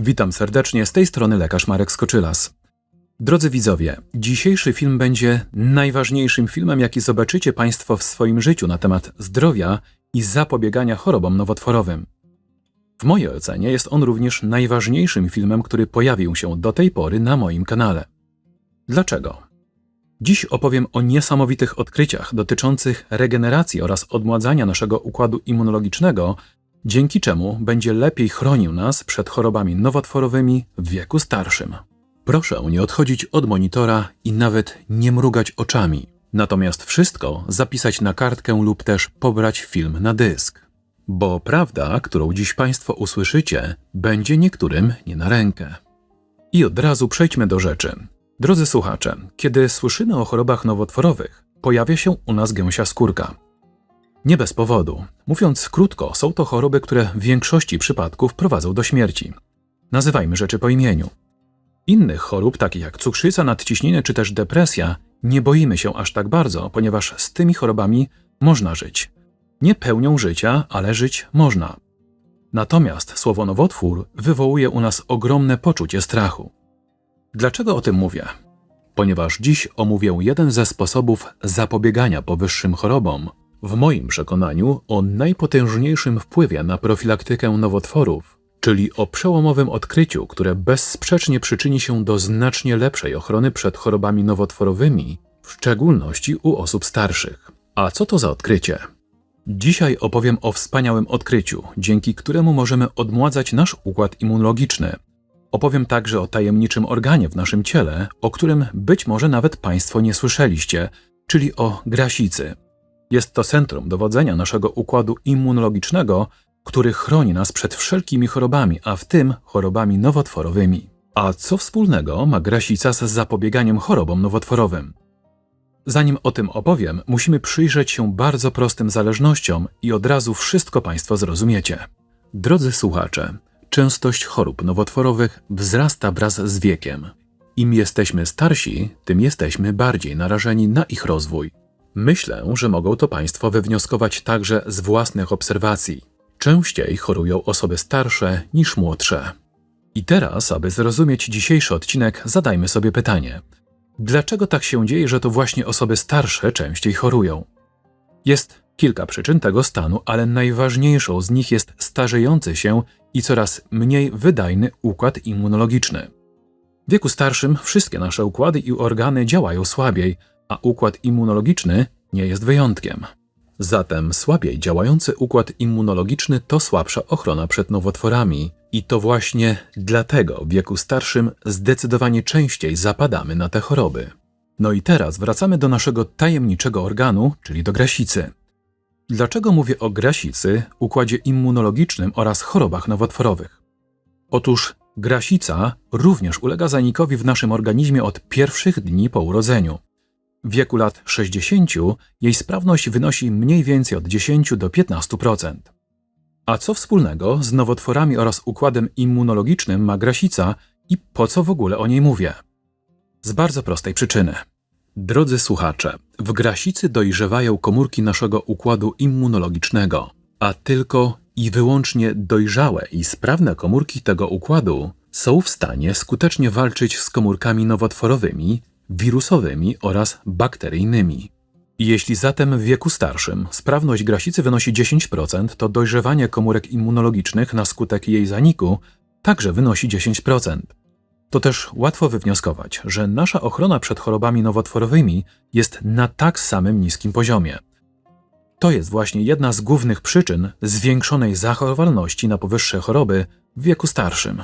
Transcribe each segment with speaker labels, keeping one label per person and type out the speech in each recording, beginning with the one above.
Speaker 1: Witam serdecznie, z tej strony lekarz Marek Skoczylas. Drodzy widzowie, dzisiejszy film będzie najważniejszym filmem, jaki zobaczycie Państwo w swoim życiu na temat zdrowia i zapobiegania chorobom nowotworowym. W mojej ocenie jest on również najważniejszym filmem, który pojawił się do tej pory na moim kanale. Dlaczego? Dziś opowiem o niesamowitych odkryciach dotyczących regeneracji oraz odmładzania naszego układu immunologicznego, dzięki czemu będzie lepiej chronił nas przed chorobami nowotworowymi w wieku starszym. Proszę nie odchodzić od monitora i nawet nie mrugać oczami. Natomiast wszystko zapisać na kartkę lub też pobrać film na dysk. Bo prawda, którą dziś Państwo usłyszycie, będzie niektórym nie na rękę. I od razu przejdźmy do rzeczy. Drodzy słuchacze, kiedy słyszymy o chorobach nowotworowych, pojawia się u nas gęsia skórka. Nie bez powodu. Mówiąc krótko, są to choroby, które w większości przypadków prowadzą do śmierci. Nazywajmy rzeczy po imieniu. Innych chorób, takich jak cukrzyca, nadciśnienie czy też depresja, nie boimy się aż tak bardzo, ponieważ z tymi chorobami można żyć. Nie pełnią życia, ale żyć można. Natomiast słowo nowotwór wywołuje u nas ogromne poczucie strachu. Dlaczego o tym mówię? Ponieważ dziś omówię jeden ze sposobów zapobiegania powyższym chorobom, w moim przekonaniu o najpotężniejszym wpływie na profilaktykę nowotworów, czyli o przełomowym odkryciu, które bezsprzecznie przyczyni się do znacznie lepszej ochrony przed chorobami nowotworowymi, w szczególności u osób starszych. A co to za odkrycie? Dzisiaj opowiem o wspaniałym odkryciu, dzięki któremu możemy odmładzać nasz układ immunologiczny. Opowiem także o tajemniczym organie w naszym ciele, o którym być może nawet Państwo nie słyszeliście, czyli o grasicy. Jest to centrum dowodzenia naszego układu immunologicznego, który chroni nas przed wszelkimi chorobami, a w tym chorobami nowotworowymi. A co wspólnego ma grasica z zapobieganiem chorobom nowotworowym? Zanim o tym opowiem, musimy przyjrzeć się bardzo prostym zależnościom i od razu wszystko Państwo zrozumiecie. Drodzy słuchacze, częstość chorób nowotworowych wzrasta wraz z wiekiem. Im jesteśmy starsi, tym jesteśmy bardziej narażeni na ich rozwój. Myślę, że mogą to Państwo wywnioskować także z własnych obserwacji. Częściej chorują osoby starsze niż młodsze. I teraz, aby zrozumieć dzisiejszy odcinek, zadajmy sobie pytanie: dlaczego tak się dzieje, że to właśnie osoby starsze częściej chorują? Jest kilka przyczyn tego stanu, ale najważniejszą z nich jest starzejący się i coraz mniej wydajny układ immunologiczny. W wieku starszym wszystkie nasze układy i organy działają słabiej, a układ immunologiczny nie jest wyjątkiem. Zatem słabiej działający układ immunologiczny to słabsza ochrona przed nowotworami, i to właśnie dlatego w wieku starszym zdecydowanie częściej zapadamy na te choroby. No i teraz wracamy do naszego tajemniczego organu, czyli do grasicy. Dlaczego mówię o grasicy, układzie immunologicznym oraz chorobach nowotworowych? Otóż grasica również ulega zanikowi w naszym organizmie od pierwszych dni po urodzeniu. W wieku lat 60 jej sprawność wynosi mniej więcej od 10 do 15%. A co wspólnego z nowotworami oraz układem immunologicznym ma grasica i po co w ogóle o niej mówię? Z bardzo prostej przyczyny. Drodzy słuchacze, w grasicy dojrzewają komórki naszego układu immunologicznego, a tylko i wyłącznie dojrzałe i sprawne komórki tego układu są w stanie skutecznie walczyć z komórkami nowotworowymi, wirusowymi oraz bakteryjnymi. Jeśli zatem w wieku starszym sprawność grasicy wynosi 10%, to dojrzewanie komórek immunologicznych na skutek jej zaniku także wynosi 10%. To też łatwo wywnioskować, że nasza ochrona przed chorobami nowotworowymi jest na tak samym niskim poziomie. To jest właśnie jedna z głównych przyczyn zwiększonej zachorowalności na powyższe choroby w wieku starszym.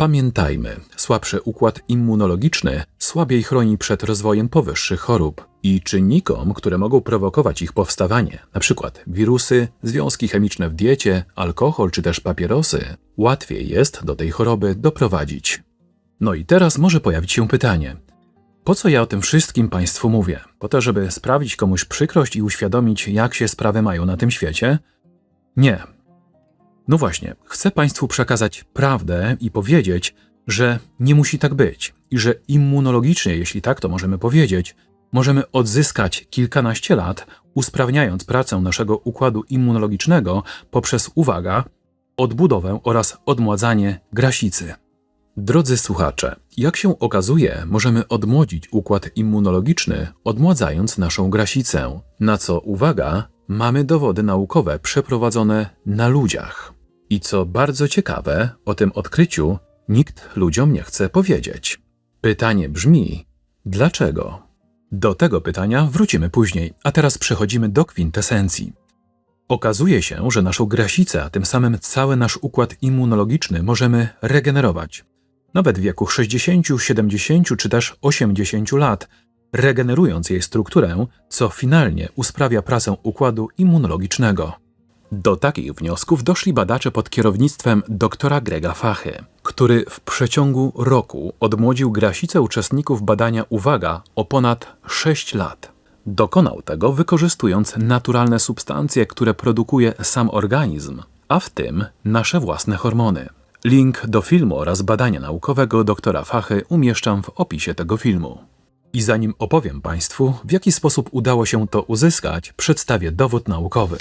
Speaker 1: Pamiętajmy, słabszy układ immunologiczny słabiej chroni przed rozwojem powyższych chorób i czynnikom, które mogą prowokować ich powstawanie, np. wirusy, związki chemiczne w diecie, alkohol czy też papierosy, łatwiej jest do tej choroby doprowadzić. No i teraz może pojawić się pytanie: po co ja o tym wszystkim Państwu mówię? Po to, żeby sprawić komuś przykrość i uświadomić, jak się sprawy mają na tym świecie? Nie, no właśnie, chcę Państwu przekazać prawdę i powiedzieć, że nie musi tak być i że immunologicznie, jeśli tak to możemy powiedzieć, możemy odzyskać kilkanaście lat, usprawniając pracę naszego układu immunologicznego poprzez, uwaga, odbudowę oraz odmładzanie grasicy. Drodzy słuchacze, jak się okazuje, możemy odmłodzić układ immunologiczny, odmładzając naszą grasicę, na co, uwaga, mamy dowody naukowe przeprowadzone na ludziach. I co bardzo ciekawe, o tym odkryciu nikt ludziom nie chce powiedzieć. Pytanie brzmi: dlaczego? Do tego pytania wrócimy później, a teraz przechodzimy do kwintesencji. Okazuje się, że naszą grasicę, a tym samym cały nasz układ immunologiczny możemy regenerować. Nawet w wieku 60, 70 czy też 80 lat, regenerując jej strukturę, co finalnie usprawia pracę układu immunologicznego. Do takich wniosków doszli badacze pod kierownictwem doktora Grega Fachy, który w przeciągu roku odmłodził grasicę uczestników badania uwaga o ponad 6 lat. Dokonał tego wykorzystując naturalne substancje, które produkuje sam organizm, a w tym nasze własne hormony. Link do filmu oraz badania naukowego doktora Fachy umieszczam w opisie tego filmu. I zanim opowiem Państwu, w jaki sposób udało się to uzyskać, przedstawię dowód naukowy.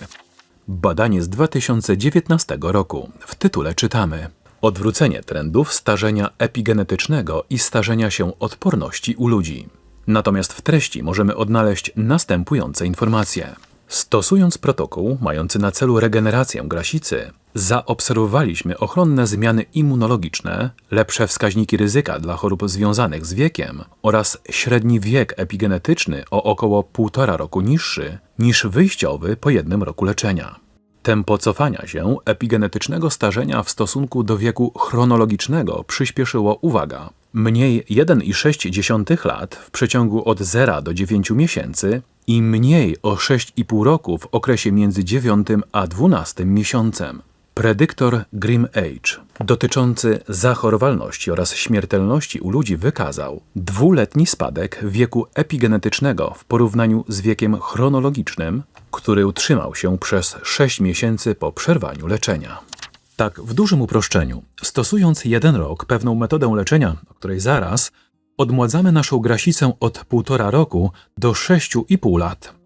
Speaker 1: Badanie z 2019 roku. W tytule czytamy: Odwrócenie trendów starzenia epigenetycznego i starzenia się odporności u ludzi. Natomiast w treści możemy odnaleźć następujące informacje. Stosując protokół mający na celu regenerację grasicy, zaobserwowaliśmy ochronne zmiany immunologiczne, lepsze wskaźniki ryzyka dla chorób związanych z wiekiem oraz średni wiek epigenetyczny o około 1,5 roku niższy niż wyjściowy po jednym roku leczenia. Tempo cofania się epigenetycznego starzenia w stosunku do wieku chronologicznego przyspieszyło, uwaga, mniej 1,6 lat w przeciągu od 0 do 9 miesięcy i mniej o 6,5 roku w okresie między 9 a 12 miesiącem. Predyktor Grim Age dotyczący zachorowalności oraz śmiertelności u ludzi wykazał dwuletni spadek wieku epigenetycznego w porównaniu z wiekiem chronologicznym, który utrzymał się przez 6 miesięcy po przerwaniu leczenia. Tak, w dużym uproszczeniu, stosując jeden rok pewną metodę leczenia, o której zaraz, odmładzamy naszą grasicę od półtora roku do 6,5 lat.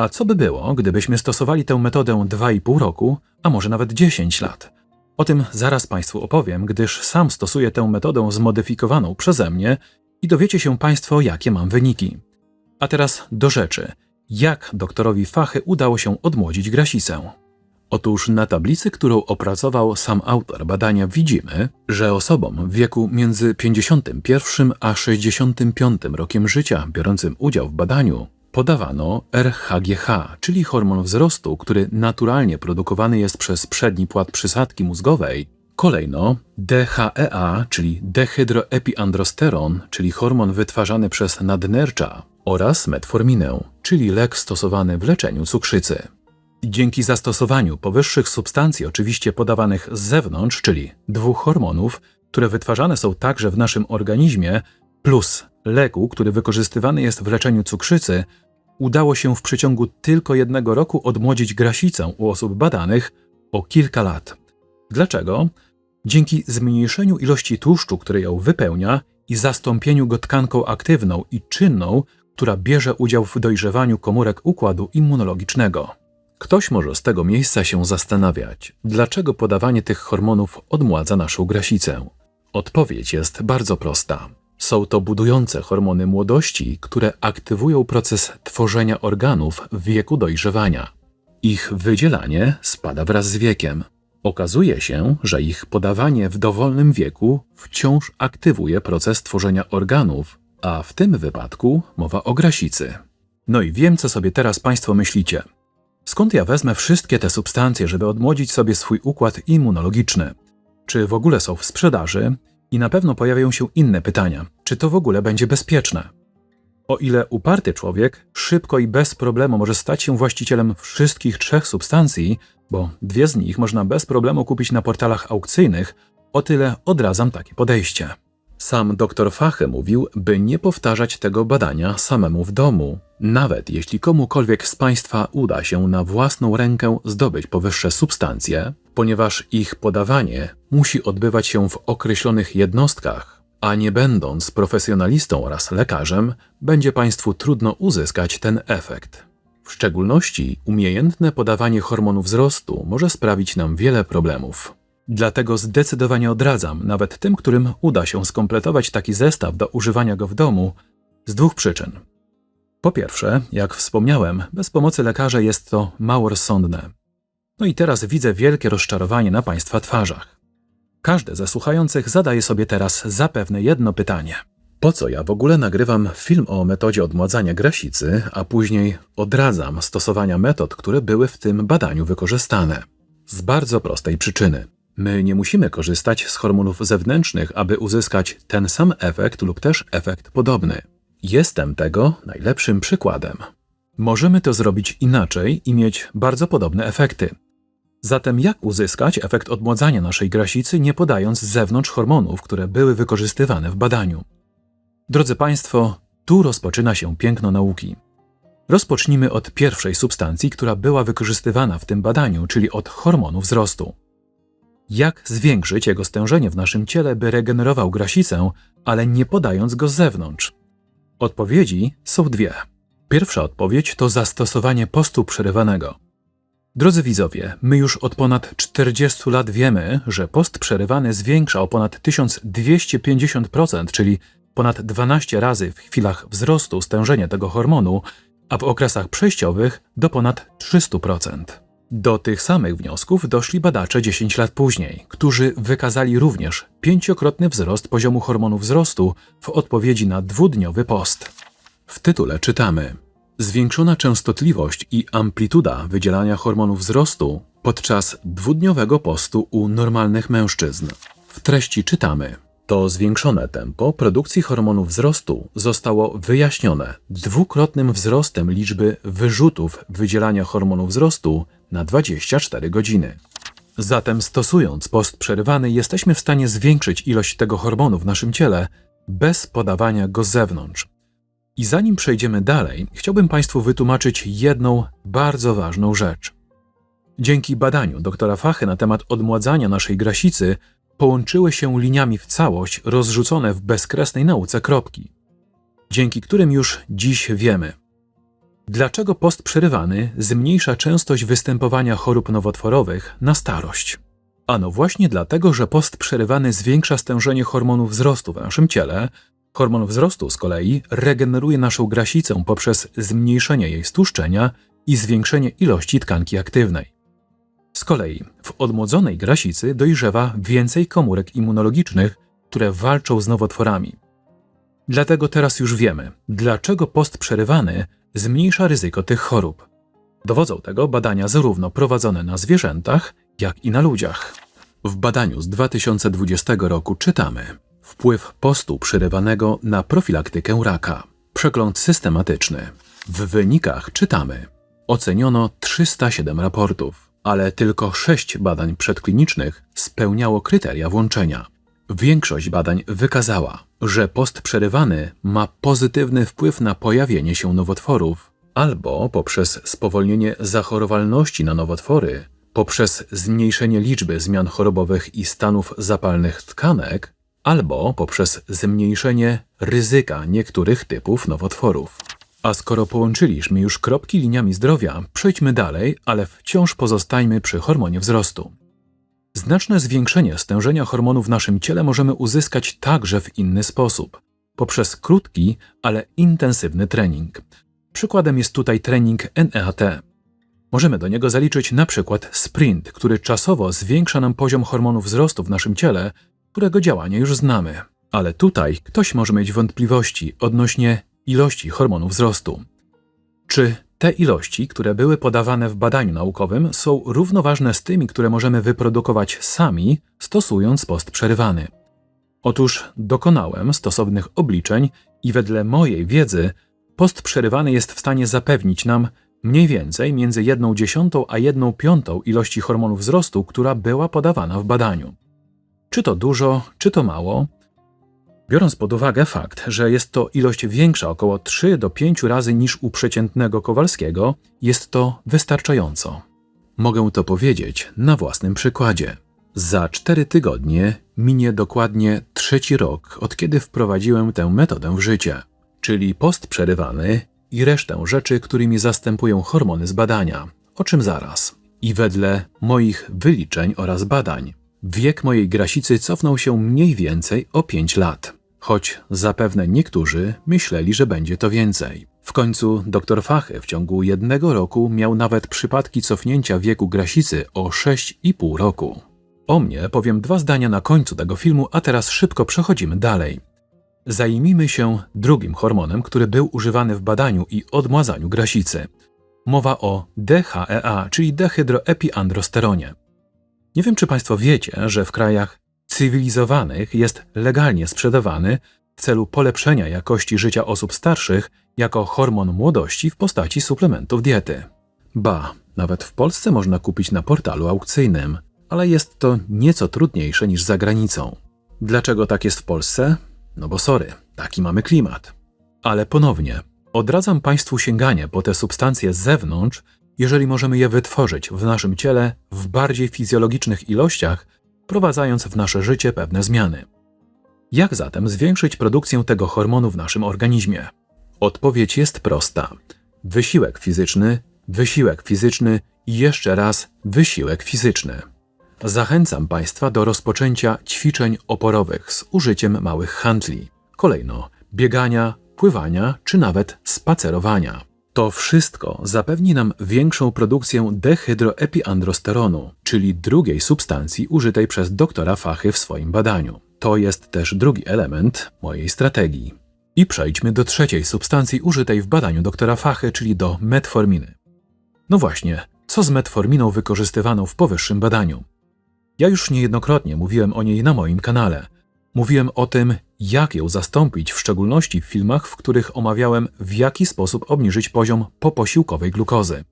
Speaker 1: A co by było, gdybyśmy stosowali tę metodę 2,5 roku, a może nawet 10 lat? O tym zaraz Państwu opowiem, gdyż sam stosuję tę metodę zmodyfikowaną przeze mnie i dowiecie się Państwo, jakie mam wyniki. A teraz do rzeczy. Jak doktorowi Fachy udało się odmłodzić grasicę? Otóż na tablicy, którą opracował sam autor badania, widzimy, że osobom w wieku między 51 a 65 rokiem życia biorącym udział w badaniu podawano RHGH, czyli hormon wzrostu, który naturalnie produkowany jest przez przedni płat przysadki mózgowej, kolejno DHEA, czyli dehydroepiandrosteron, czyli hormon wytwarzany przez nadnercza oraz metforminę, czyli lek stosowany w leczeniu cukrzycy. Dzięki zastosowaniu powyższych substancji, oczywiście podawanych z zewnątrz, czyli dwóch hormonów, które wytwarzane są także w naszym organizmie, plus leku, który wykorzystywany jest w leczeniu cukrzycy, udało się w przeciągu tylko jednego roku odmłodzić grasicę u osób badanych o kilka lat. Dlaczego? Dzięki zmniejszeniu ilości tłuszczu, który ją wypełnia, i zastąpieniu go tkanką aktywną i czynną, która bierze udział w dojrzewaniu komórek układu immunologicznego. Ktoś może z tego miejsca się zastanawiać, dlaczego podawanie tych hormonów odmładza naszą grasicę. Odpowiedź jest bardzo prosta. Są to budujące hormony młodości, które aktywują proces tworzenia organów w wieku dojrzewania. Ich wydzielanie spada wraz z wiekiem. Okazuje się, że ich podawanie w dowolnym wieku wciąż aktywuje proces tworzenia organów, a w tym wypadku mowa o grasicy. No i wiem, co sobie teraz Państwo myślicie. Skąd ja wezmę wszystkie te substancje, żeby odmłodzić sobie swój układ immunologiczny? Czy w ogóle są w sprzedaży? I na pewno pojawią się inne pytania. Czy to w ogóle będzie bezpieczne? O ile uparty człowiek szybko i bez problemu może stać się właścicielem wszystkich trzech substancji, bo dwie z nich można bez problemu kupić na portalach aukcyjnych, o tyle odradzam takie podejście. Sam dr Fachy mówił, by nie powtarzać tego badania samemu w domu, nawet jeśli komukolwiek z Państwa uda się na własną rękę zdobyć powyższe substancje, ponieważ ich podawanie musi odbywać się w określonych jednostkach, a nie będąc profesjonalistą oraz lekarzem, będzie Państwu trudno uzyskać ten efekt. W szczególności umiejętne podawanie hormonu wzrostu może sprawić nam wiele problemów. Dlatego zdecydowanie odradzam, nawet tym, którym uda się skompletować taki zestaw do używania go w domu, z dwóch przyczyn. Po pierwsze, jak wspomniałem, bez pomocy lekarza jest to mało rozsądne. No i teraz widzę wielkie rozczarowanie na Państwa twarzach. Każdy ze słuchających zadaje sobie teraz zapewne jedno pytanie. Po co ja w ogóle nagrywam film o metodzie odmładzania grasicy, a później odradzam stosowania metod, które były w tym badaniu wykorzystane? Z bardzo prostej przyczyny. My nie musimy korzystać z hormonów zewnętrznych, aby uzyskać ten sam efekt lub też efekt podobny. Jestem tego najlepszym przykładem. Możemy to zrobić inaczej i mieć bardzo podobne efekty. Zatem jak uzyskać efekt odmładzania naszej grasicy, nie podając z zewnątrz hormonów, które były wykorzystywane w badaniu? Drodzy Państwo, tu rozpoczyna się piękno nauki. Rozpocznijmy od pierwszej substancji, która była wykorzystywana w tym badaniu, czyli od hormonu wzrostu. Jak zwiększyć jego stężenie w naszym ciele, by regenerował grasicę, ale nie podając go z zewnątrz? Odpowiedzi są dwie. Pierwsza odpowiedź to zastosowanie postu przerywanego. Drodzy widzowie, my już od ponad 40 lat wiemy, że post przerywany zwiększa o ponad 1250%, czyli ponad 12 razy w chwilach wzrostu stężenie tego hormonu, a w okresach przejściowych do ponad 300%. Do tych samych wniosków doszli badacze 10 lat później, którzy wykazali również pięciokrotny wzrost poziomu hormonu wzrostu w odpowiedzi na dwudniowy post. W tytule czytamy: Zwiększona częstotliwość i amplituda wydzielania hormonu wzrostu podczas dwudniowego postu u normalnych mężczyzn. W treści czytamy: to zwiększone tempo produkcji hormonu wzrostu zostało wyjaśnione dwukrotnym wzrostem liczby wyrzutów wydzielania hormonu wzrostu na 24 godziny. Zatem stosując post przerywany jesteśmy w stanie zwiększyć ilość tego hormonu w naszym ciele bez podawania go z zewnątrz. I zanim przejdziemy dalej, chciałbym Państwu wytłumaczyć jedną bardzo ważną rzecz. Dzięki badaniu doktora Fachy na temat odmładzania naszej grasicy połączyły się liniami w całość rozrzucone w bezkresnej nauce kropki, dzięki którym już dziś wiemy. Dlaczego post przerywany zmniejsza częstość występowania chorób nowotworowych na starość? Ano właśnie dlatego, że post przerywany zwiększa stężenie hormonu wzrostu w naszym ciele. Hormon wzrostu z kolei regeneruje naszą grasicę poprzez zmniejszenie jej stłuszczenia i zwiększenie ilości tkanki aktywnej. Z kolei w odmłodzonej grasicy dojrzewa więcej komórek immunologicznych, które walczą z nowotworami. Dlatego teraz już wiemy, dlaczego post przerywany zmniejsza ryzyko tych chorób. Dowodzą tego badania zarówno prowadzone na zwierzętach, jak i na ludziach. W badaniu z 2020 roku czytamy wpływ postu przerywanego na profilaktykę raka. Przegląd systematyczny. W wynikach czytamy oceniono 307 raportów ale tylko sześć badań przedklinicznych spełniało kryteria włączenia. Większość badań wykazała, że post przerywany ma pozytywny wpływ na pojawienie się nowotworów albo poprzez spowolnienie zachorowalności na nowotwory, poprzez zmniejszenie liczby zmian chorobowych i stanów zapalnych tkanek, albo poprzez zmniejszenie ryzyka niektórych typów nowotworów. A skoro połączyliśmy już kropki liniami zdrowia, przejdźmy dalej, ale wciąż pozostańmy przy hormonie wzrostu. Znaczne zwiększenie stężenia hormonu w naszym ciele możemy uzyskać także w inny sposób poprzez krótki, ale intensywny trening. Przykładem jest tutaj trening NEAT. Możemy do niego zaliczyć na przykład sprint, który czasowo zwiększa nam poziom hormonu wzrostu w naszym ciele, którego działanie już znamy. Ale tutaj ktoś może mieć wątpliwości odnośnie ilości hormonu wzrostu. Czy te ilości, które były podawane w badaniu naukowym, są równoważne z tymi, które możemy wyprodukować sami, stosując post przerywany? Otóż dokonałem stosownych obliczeń i wedle mojej wiedzy post przerywany jest w stanie zapewnić nam mniej więcej między 1 dziesiątą a 1 piątą ilości hormonu wzrostu, która była podawana w badaniu. Czy to dużo, czy to mało, Biorąc pod uwagę fakt, że jest to ilość większa około 3 do 5 razy niż u przeciętnego Kowalskiego, jest to wystarczająco. Mogę to powiedzieć na własnym przykładzie. Za 4 tygodnie minie dokładnie trzeci rok, od kiedy wprowadziłem tę metodę w życie, czyli post przerywany i resztę rzeczy, którymi zastępują hormony z badania, o czym zaraz. I wedle moich wyliczeń oraz badań, wiek mojej grasicy cofnął się mniej więcej o 5 lat, choć zapewne niektórzy myśleli, że będzie to więcej. W końcu dr Fachy w ciągu jednego roku miał nawet przypadki cofnięcia wieku grasicy o 6,5 roku. O mnie powiem dwa zdania na końcu tego filmu, a teraz szybko przechodzimy dalej. Zajmijmy się drugim hormonem, który był używany w badaniu i odmładzaniu grasicy. Mowa o DHEA, czyli dehydroepiandrosteronie. Nie wiem, czy Państwo wiecie, że w krajach cywilizowanych jest legalnie sprzedawany w celu polepszenia jakości życia osób starszych jako hormon młodości w postaci suplementów diety. Ba, nawet w Polsce można kupić na portalu aukcyjnym, ale jest to nieco trudniejsze niż za granicą. Dlaczego tak jest w Polsce? No bo sorry, taki mamy klimat. Ale ponownie, odradzam Państwu sięganie po te substancje z zewnątrz, jeżeli możemy je wytworzyć w naszym ciele w bardziej fizjologicznych ilościach, wprowadzając w nasze życie pewne zmiany. Jak zatem zwiększyć produkcję tego hormonu w naszym organizmie? Odpowiedź jest prosta: wysiłek fizyczny, wysiłek fizyczny i jeszcze raz wysiłek fizyczny. Zachęcam Państwa do rozpoczęcia ćwiczeń oporowych z użyciem małych handli. Kolejno biegania, pływania czy nawet spacerowania. To wszystko zapewni nam większą produkcję dehydroepiandrosteronu, czyli drugiej substancji użytej przez doktora Fachy w swoim badaniu. To jest też drugi element mojej strategii. I przejdźmy do trzeciej substancji użytej w badaniu doktora Fachy, czyli do metforminy. No właśnie, co z metforminą wykorzystywaną w powyższym badaniu? Ja już niejednokrotnie mówiłem o niej na moim kanale. Mówiłem o tym, jak ją zastąpić, w szczególności w filmach, w których omawiałem, w jaki sposób obniżyć poziom poposiłkowej glukozy.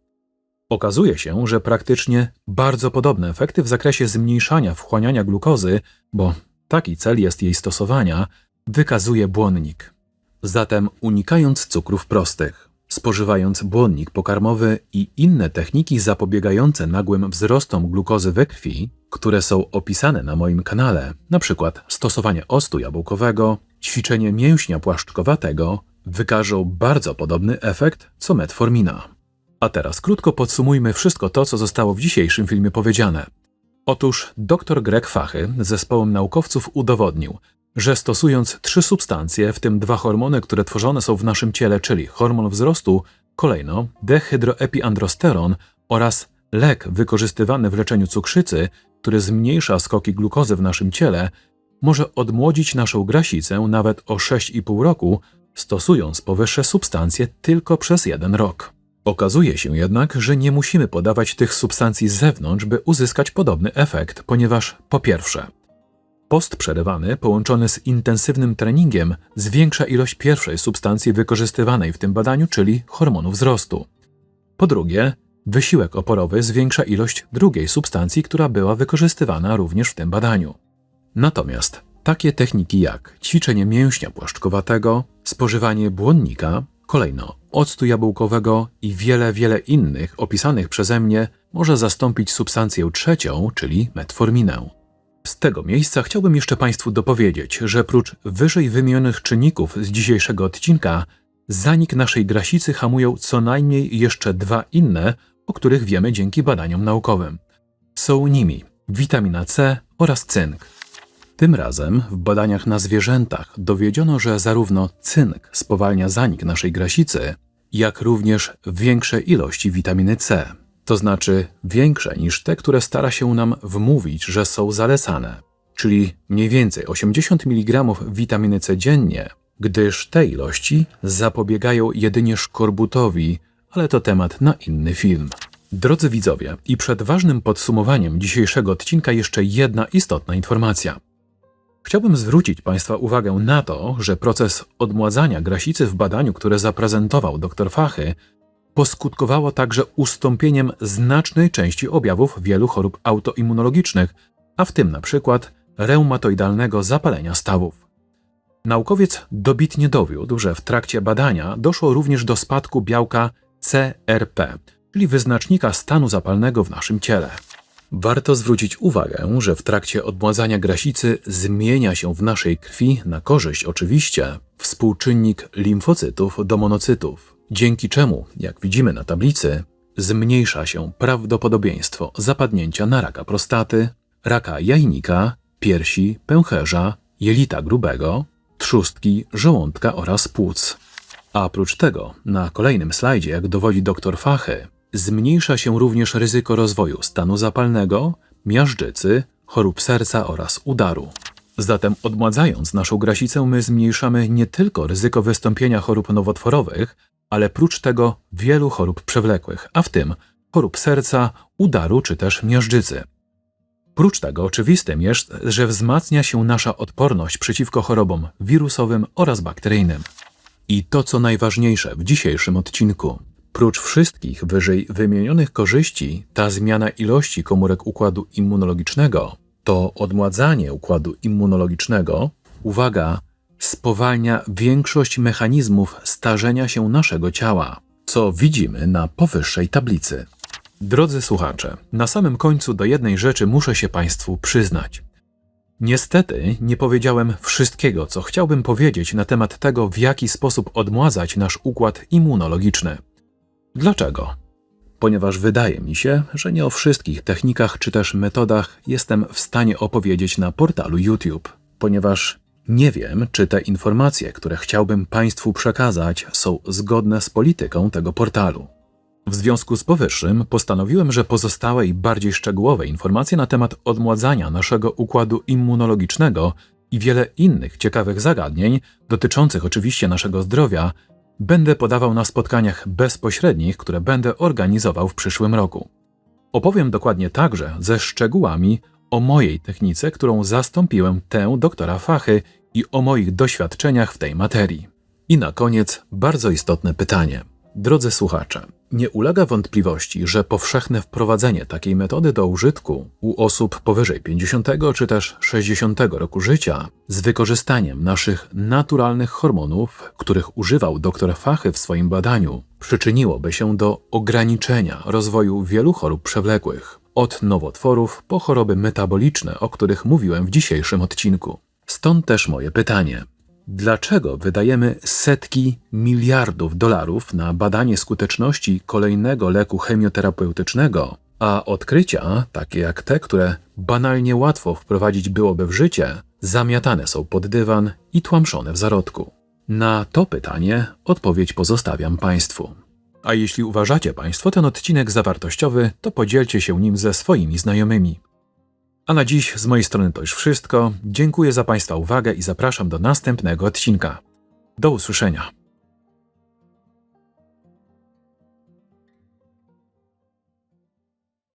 Speaker 1: Okazuje się, że praktycznie bardzo podobne efekty w zakresie zmniejszania wchłaniania glukozy, bo taki cel jest jej stosowania, wykazuje błonnik. Zatem unikając cukrów prostych, spożywając błonnik pokarmowy i inne techniki zapobiegające nagłym wzrostom glukozy we krwi, które są opisane na moim kanale, np. stosowanie ostu jabłkowego, ćwiczenie mięśnia płaszczkowatego, wykażą bardzo podobny efekt co metformina. A teraz krótko podsumujmy wszystko to, co zostało w dzisiejszym filmie powiedziane. Otóż dr Greg Fachy z zespołem naukowców udowodnił, że stosując trzy substancje, w tym dwa hormony, które tworzone są w naszym ciele, czyli hormon wzrostu, kolejno dehydroepiandrosteron oraz lek wykorzystywany w leczeniu cukrzycy, który zmniejsza skoki glukozy w naszym ciele, może odmłodzić naszą grasicę nawet o 6,5 roku, stosując powyższe substancje tylko przez jeden rok. Okazuje się jednak, że nie musimy podawać tych substancji z zewnątrz, by uzyskać podobny efekt, ponieważ po pierwsze, post przerywany połączony z intensywnym treningiem zwiększa ilość pierwszej substancji wykorzystywanej w tym badaniu, czyli hormonu wzrostu. Po drugie, Wysiłek oporowy zwiększa ilość drugiej substancji, która była wykorzystywana również w tym badaniu. Natomiast takie techniki jak ćwiczenie mięśnia płaszczkowatego, spożywanie błonnika, kolejno octu jabłkowego i wiele, wiele innych opisanych przeze mnie może zastąpić substancję trzecią, czyli metforminę. Z tego miejsca chciałbym jeszcze Państwu dopowiedzieć, że prócz wyżej wymienionych czynników z dzisiejszego odcinka, zanik naszej grasicy hamują co najmniej jeszcze dwa inne, o których wiemy dzięki badaniom naukowym. Są nimi witamina C oraz cynk. Tym razem w badaniach na zwierzętach dowiedziono, że zarówno cynk spowalnia zanik naszej grasicy, jak również większe ilości witaminy C, to znaczy większe niż te, które stara się nam wmówić, że są zalecane, czyli mniej więcej 80 mg witaminy C dziennie, gdyż te ilości zapobiegają jedynie szkorbutowi ale to temat na inny film. Drodzy widzowie, i przed ważnym podsumowaniem dzisiejszego odcinka jeszcze jedna istotna informacja. Chciałbym zwrócić Państwa uwagę na to, że proces odmładzania grasicy w badaniu, które zaprezentował dr Fachy, poskutkowało także ustąpieniem znacznej części objawów wielu chorób autoimmunologicznych, a w tym na przykład reumatoidalnego zapalenia stawów. Naukowiec dobitnie dowiódł, że w trakcie badania doszło również do spadku białka CRP, czyli wyznacznika stanu zapalnego w naszym ciele. Warto zwrócić uwagę, że w trakcie odmładzania grasicy zmienia się w naszej krwi, na korzyść oczywiście, współczynnik limfocytów do monocytów, dzięki czemu, jak widzimy na tablicy, zmniejsza się prawdopodobieństwo zapadnięcia na raka prostaty, raka jajnika, piersi, pęcherza, jelita grubego, trzustki, żołądka oraz płuc. A oprócz tego, na kolejnym slajdzie, jak dowodzi dr Fachy, zmniejsza się również ryzyko rozwoju stanu zapalnego, miażdżycy, chorób serca oraz udaru. Zatem odmładzając naszą grasicę, my zmniejszamy nie tylko ryzyko wystąpienia chorób nowotworowych, ale prócz tego wielu chorób przewlekłych, a w tym chorób serca, udaru czy też miażdżycy. Prócz tego oczywistym jest, że wzmacnia się nasza odporność przeciwko chorobom wirusowym oraz bakteryjnym. I to co najważniejsze w dzisiejszym odcinku. Prócz wszystkich wyżej wymienionych korzyści, ta zmiana ilości komórek układu immunologicznego to odmładzanie układu immunologicznego, uwaga, spowalnia większość mechanizmów starzenia się naszego ciała, co widzimy na powyższej tablicy. Drodzy słuchacze, na samym końcu do jednej rzeczy muszę się Państwu przyznać. Niestety nie powiedziałem wszystkiego, co chciałbym powiedzieć na temat tego, w jaki sposób odmładzać nasz układ immunologiczny. Dlaczego? Ponieważ wydaje mi się, że nie o wszystkich technikach czy też metodach jestem w stanie opowiedzieć na portalu YouTube, ponieważ nie wiem, czy te informacje, które chciałbym Państwu przekazać, są zgodne z polityką tego portalu. W związku z powyższym postanowiłem, że pozostałe i bardziej szczegółowe informacje na temat odmładzania naszego układu immunologicznego i wiele innych ciekawych zagadnień, dotyczących oczywiście naszego zdrowia, będę podawał na spotkaniach bezpośrednich, które będę organizował w przyszłym roku. Opowiem dokładnie także ze szczegółami o mojej technice, którą zastąpiłem tę doktora Fachy i o moich doświadczeniach w tej materii. I na koniec bardzo istotne pytanie. Drodzy słuchacze, nie ulega wątpliwości, że powszechne wprowadzenie takiej metody do użytku u osób powyżej 50 czy też 60 roku życia z wykorzystaniem naszych naturalnych hormonów, których używał dr Fachy w swoim badaniu, przyczyniłoby się do ograniczenia rozwoju wielu chorób przewlekłych, od nowotworów po choroby metaboliczne, o których mówiłem w dzisiejszym odcinku. Stąd też moje pytanie. Dlaczego wydajemy setki miliardów dolarów na badanie skuteczności kolejnego leku chemioterapeutycznego, a odkrycia, takie jak te, które banalnie łatwo wprowadzić byłoby w życie, zamiatane są pod dywan i tłamszone w zarodku? Na to pytanie odpowiedź pozostawiam Państwu. A jeśli uważacie Państwo ten odcinek zawartościowy, to podzielcie się nim ze swoimi znajomymi. A na dziś z mojej strony to już wszystko. Dziękuję za Państwa uwagę i zapraszam do następnego odcinka. Do usłyszenia.